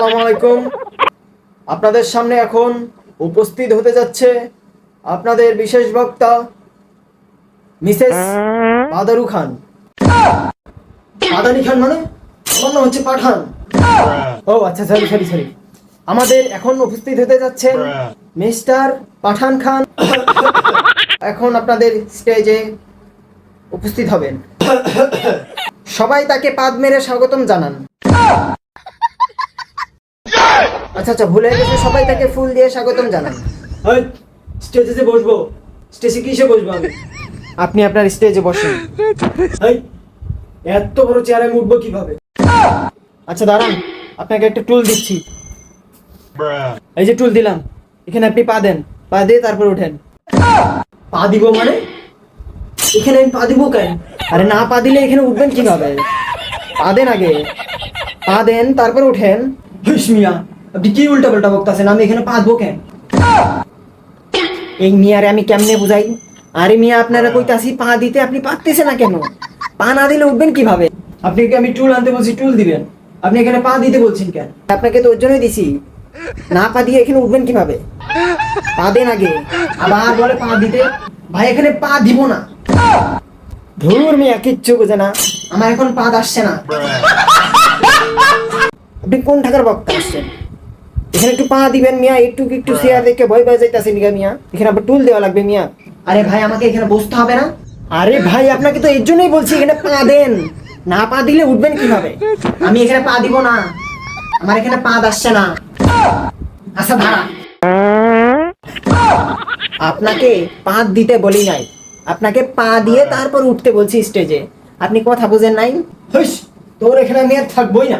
আসসালামু আলাইকুম। আপনাদের সামনে এখন উপস্থিত হতে যাচ্ছে আপনাদের বিশেষ বক্তা, মিসেস বাদারু খান। বাদানি খান মানে? আমার নাম হচ্ছে পাঠান। ও আচ্ছা সরি সরি সরি আমাদের এখন উপস্থিত হতে যাচ্ছেন মিস্টার পাঠান খান। এখন আপনাদের স্টেজে উপস্থিত হবেন। সবাই তাকে পাদ মেরে স্বাগতম জানান। আচ্ছা আচ্ছা ভুলে গেছে সবাই তাকে ফুল দিয়ে স্বাগতম জানান। স্টেজে বসবো। স্টেজে কিসে বসবো আমি? আপনি আপনার স্টেজে বসেন। এত বড় চেয়ারে আমি উঠবো কীভাবে? আচ্ছা দাঁড়ান আপনাকে একটা টুল দিচ্ছি। এই যে টুল দিলাম এখানে আপনি পা দেন পা দিয়ে তারপর উঠেন পা দিব মানে? এখানে আমি পা দিব কেন? আরে না পা দিলে এখানে উঠবেন কীভাবে? পা দেন আগে। পা দেন তারপর উঠেন হুস মিয়া। আপনি কি আমি এখানে কেন? এই মিয়ারে আমি কেমনে বুঝাই? আরে মিয়া, আপনারা কইতাছি পা দিতে আপনি না কেন? পা না দিলে উঠবেন কীভাবে? আপনি আমি টুল আনতে বলছি? টুল দিবেন। আপনি এখানে পা দিতে বলছেন কেন? আপনাকে তো ওর জন্যই দিছি। না পা দিয়ে এখানে উঠবেন কীভাবে? পা দেন আগে। আবার বলে পা দিতে। ভাই, এখানে পা দিব না। ধুর মিয়া, কিচ্ছু বোঝে না। আমার এখন পা আসছে না। আপনি কোন ঠাকার বক্তা আসছেন? এখানে একটু পা দিবেন মিয়া একটু একটু শেয়ার দেখে ভয় ভয় যাইতাছে মিয়া মিয়া। এখানে আবার টুল দেওয়া লাগবে মিয়া। আরে ভাই আমাকে এখানে বসতে হবে না? আরে ভাই আপনাকে তো এর জন্যই বলছি এখানে পা দেন। না পা দিলে উঠবেন কীভাবে? আমি এখানে পা দিব না। আমার এখানে পা আসছে না। আচ্ছা দাঁড়া। আপনাকে পা দিতে বলি নাই। আপনাকে পা দিয়ে তারপর উঠতে বলছি স্টেজে আপনি কথা বুঝেন নাই? হইস তোর এখানে আমি আর থাকবোই না।